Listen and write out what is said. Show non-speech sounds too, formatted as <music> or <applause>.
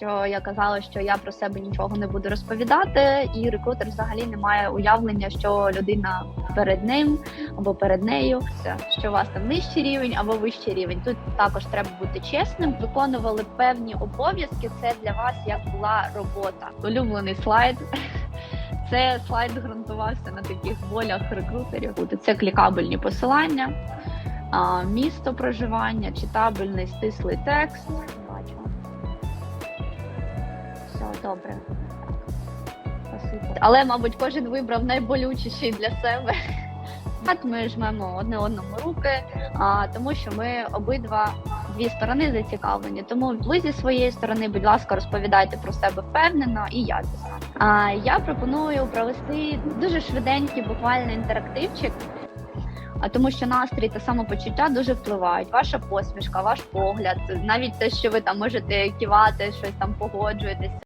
що я казала, що я про себе нічого не буду розповідати, і рекрутер взагалі не має уявлення, що людина перед ним або перед нею, що у вас там нижчий рівень або вищий рівень. Тут також треба бути чесним. Виконували певні обов'язки. Це для вас як була робота. Улюблений слайд. <laughs> Це слайд ґрунтувався на таких болях рекрутерів. Це клікабельні посилання, місто проживання, читабельний стислий текст. Добре. Але, мабуть, кожен вибрав найболючіший для себе. От ми жмемо одне одному руки, а, тому що ми обидва дві сторони зацікавлені. Тому ви зі своєї сторони, будь ласка, розповідайте про себе впевнено і якісно. А я пропоную провести дуже швиденький, буквально інтерактивчик. А тому, що настрій та самопочуття дуже впливають. Ваша посмішка, ваш погляд, навіть те, що ви там можете кивати, щось там погоджуєтесь.